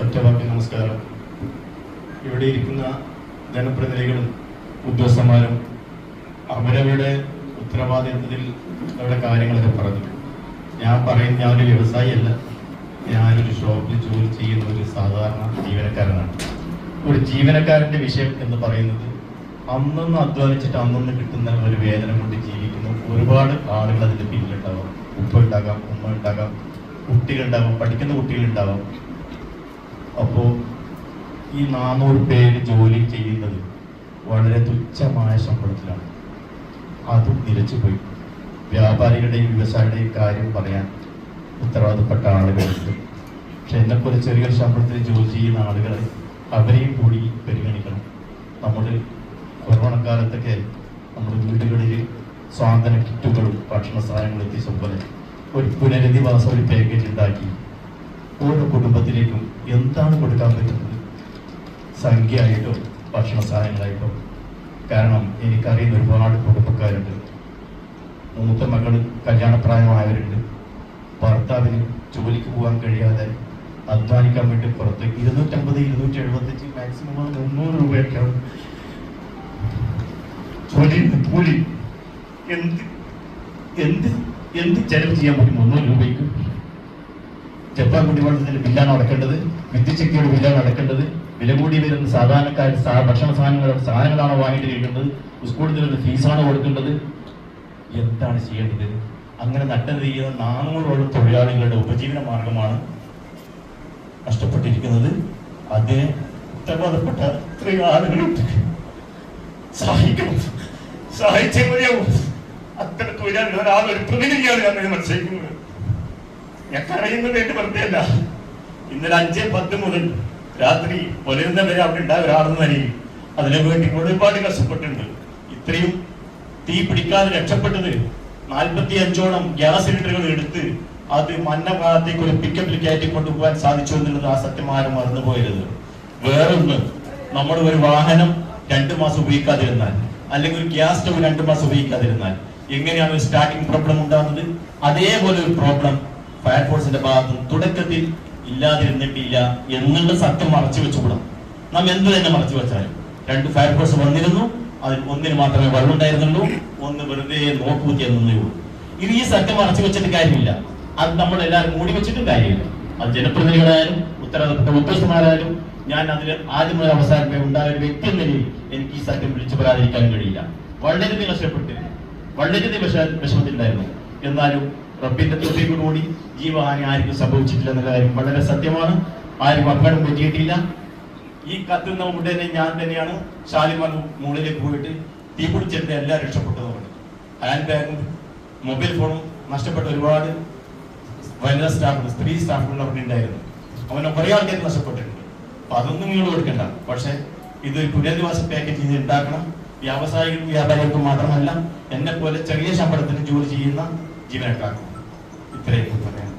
ഒറ്റവാക്കി നമസ്കാരം. ഇവിടെ ഇരിക്കുന്ന ജനപ്രതിനിധികളും ഉദ്യോഗസ്ഥന്മാരും അവരവരുടെ ഉത്തരവാദിത്വത്തിൽ അവരുടെ കാര്യങ്ങളൊക്കെ പറഞ്ഞു. ഞാൻ പറയുന്ന ഞാനൊരു വ്യവസായിയല്ല ഞാനൊരു ഷോപ്പിൽ ജോലി ചെയ്യുന്ന ഒരു സാധാരണ ജീവനക്കാരനാണ്. ഒരു ജീവനക്കാരന്റെ വിഷയം എന്ന് പറയുന്നത് അന്നൊന്ന് അധ്വാനിച്ചിട്ട് അന്നൊന്ന് കിട്ടുന്ന ഒരു വേദന കൊണ്ട് ജീവിക്കുന്നു ഒരുപാട് ആളുകൾ അതിന്റെ പിന്നിലുണ്ടാവാം. ഉപ്പ ഉണ്ടാകാം ഉമ്മ ഉണ്ടാകാം കുട്ടികളുണ്ടാവാം പഠിക്കുന്ന കുട്ടികളുണ്ടാവാം അപ്പോൾ ഈ നാനൂറ് പേര് ജോലി ചെയ്യുന്നത് വളരെ തുച്ഛമായ ശമ്പളത്തിലാണ്. അതും നിലച്ചുപോയി വ്യാപാരികളുടെയും വ്യവസായിയുടെയും കാര്യം പറയാൻ ഉത്തരവാദപ്പെട്ട ആളുകളുണ്ട്. പക്ഷെ എന്നെപ്പോലെ ചെറിയൊരു ശമ്പളത്തിൽ ജോലി ചെയ്യുന്ന ആളുകളെ അവരെയും കൂടി പരിഗണിക്കണം. നമ്മൾ കൊറോണ കാലത്തൊക്കെ നമ്മുടെ വീടുകളിൽ സ്വാതന്ത്ര്യ കിറ്റുകളും ഭക്ഷണ സാധനങ്ങളും എത്തിച്ച പോലെ ഒരു പുനരധിവാസ ഒരു പാക്കേജ് ഉണ്ടാക്കി ഓരോ കുടുംബത്തിലേക്കും എന്താണ് കൊടുക്കാൻ പറ്റുന്നത്? സംഖ്യയായിട്ടോ ഭക്ഷണ സാധനങ്ങളായിട്ടോ. കാരണം എനിക്കറിയുന്ന ഒരുപാട് കുടുംബക്കാരുണ്ട്. മൂത്ത മകൾ കല്യാണപ്രായമായവരുണ്ട്. ഭർത്താവിന് ജോലിക്ക് പോകാൻ കഴിയാതെ അധ്വാനിക്കാൻ വേണ്ടി പുറത്ത് ഇരുന്നൂറ്റമ്പത് ഇരുന്നൂറ്റി എഴുപത്തഞ്ച് മാക്സിമം മുന്നൂറ് കൂലി എന്ത് എന്ത് എന്ത് ചെലവ് ചെയ്യാൻ പറ്റും? മുന്നൂറ് രൂപയ്ക്ക്? ജപ്പാൻ കുടിവെള്ളത്തിന്റെ ബില്ലാണ് അടക്കേണ്ടത്. വിദ്യുശക്തിയുടെ ബില്ലാണ് അടക്കേണ്ടത്. വില കൂടി വരുന്ന സാധാരണക്കാർ ഭക്ഷണ സാധനങ്ങൾ സാധനങ്ങളാണോ വാങ്ങിയിട്ടിരിക്കുന്നത്. സ്കൂളിൽ നിന്ന് ഫീസാണോ കൊടുക്കേണ്ടത്. എന്താണ് ചെയ്യേണ്ടത്? അങ്ങനെ നട്ടം ചെയ്യുന്ന നാനൂറോളം തൊഴിലാളികളുടെ ഉപജീവന മാർഗമാണ് നഷ്ടപ്പെട്ടിരിക്കുന്നത്. അതിന് ഉത്തരവാദപ്പെട്ട ഇത്രയും ആളുകളുണ്ട് സഹായിക്കണം. സഹായിച്ചേ മതിയാവും. അത്തരം തൊഴിലാളികൾ ഒരാളൊരു ഒരു പ്രതിനിധിയാണ് ഞാൻ മനസ്സിലാക്കുന്നത് ഞാൻ കരയുന്നത് എന്റെ വെറുതെയല്ല ഇന്നലെ അഞ്ച് പത്ത് മുതൽ രാത്രി പുലരുന്ന വരെ അവിടെ ഉണ്ടായ ഒരാളെന്ന് നിലയിൽ അതിനു വേണ്ടി ഒരുപാട് കഷ്ടപ്പെട്ടിട്ടുണ്ട്. ഇത്രയും തീ പിടിക്കാതെ രക്ഷപ്പെട്ടത് നാൽപ്പത്തി അഞ്ചോളം ഗ്യാസ് സിലിണ്ടറുകൾ എടുത്ത് അത് മന്ന ഭാഗത്തേക്ക് ഒരു പിക്കപ്പിൽ കയറ്റി കൊണ്ടുപോകാൻ സാധിച്ചു എന്നുള്ളത് ആ സത്യമാരും മറന്നു പോയത് വേറൊന്ന് നമ്മുടെ ഒരു വാഹനം രണ്ടു മാസം ഉപയോഗിക്കാതിരുന്നാൽ അല്ലെങ്കിൽ ഒരു ഗ്യാസ് സ്റ്റവ് രണ്ടു മാസം ഉപയോഗിക്കാതിരുന്നാൽ എങ്ങനെയാണ് സ്റ്റാർട്ടിംഗ് പ്രോബ്ലം ഉണ്ടാകുന്നത്? അതേപോലെ ഒരു പ്രോബ്ലം ഫയർഫോഴ്സിന്റെ ഭാഗത്ത് തുടക്കത്തിൽ ഇല്ലാതിരുന്നിട്ടില്ല എന്നുള്ള സത്യം മറച്ചു വെച്ചുകൂടാം. നാം എന്ത് തന്നെ മറച്ചു വെച്ചാലും. രണ്ട് ഫയർഫോഴ്സ് വന്നിരുന്നു അതിൽ ഒന്നിന് മാത്രമേ വെള്ളം ഉണ്ടായിരുന്നുള്ളൂ ഒന്ന് വെറുതെ നോക്കൂത്തി എന്നേ ഉള്ളൂ. ഇത് ഈ സത്യം മറച്ചു വെച്ചിട്ട് കാര്യമില്ല. അത് നമ്മൾ എല്ലാവരും മൂടി വെച്ചിട്ടും കാര്യമില്ല. അത് ജനപ്രതിനിധികളായാലും ഉത്തരവാദപ്പെട്ട ഉദ്യോഗസ്ഥന്മാരായാലും ഞാൻ അതിൽ ആദ്യം മുതൽ അവസാനം ഉണ്ടായ ഒരു വ്യക്തി എന്ന നിലയിൽ എനിക്ക് ഈ സത്യം വിളിച്ചു പറയാതിരിക്കാൻ കഴിയില്ല. വളരെയധികം കഷ്ടപ്പെട്ടിരുന്നു. വളരെയധികം വിഷ വിഷമത്തിലുണ്ടായിരുന്നു. എന്നാലും റബ്ബിന്റെ തൊപ്പിയോടുകൂടി ജീവഹാനി ആർക്കും സംഭവിച്ചിട്ടില്ല എന്ന കാര്യം വളരെ സത്യമാണ്. ആരും അപകടം പറ്റിയിട്ടില്ല. ഈ കത്തുന്ന ഉടനെ ഞാൻ തന്നെയാണ് ഷാലിമാർ മുകളിലേക്ക് പോയിട്ട് തീ പിടിച്ചിട്ട് എല്ലാം രക്ഷപ്പെട്ടതുകൊണ്ട് ഹാൻഡ് ബാഗും മൊബൈൽ ഫോണും നഷ്ടപ്പെട്ട ഒരുപാട് വനിതാ സ്റ്റാഫുകൾ സ്ത്രീ സ്റ്റാഫുകൾ അവിടെ ഉണ്ടായിരുന്നു. അവനെ കുറെ ആൾക്കാർ നഷ്ടപ്പെട്ടിട്ടുണ്ട്. അപ്പൊ അതൊന്നും നിങ്ങൾ കൊടുക്കണ്ട. പക്ഷെ ഇത് പുനരധിവാസ പാക്കേജ് ഇത് ഉണ്ടാക്കണം. വ്യാവസായികൾക്കും വ്യാപാരികൾക്കും മാത്രമല്ല എന്നെ പോലെ ചെറിയ ശമ്പളത്തിന് ജോലി ചെയ്യുന്ന జీవన కాకు ఇతరైపోతున్నాయి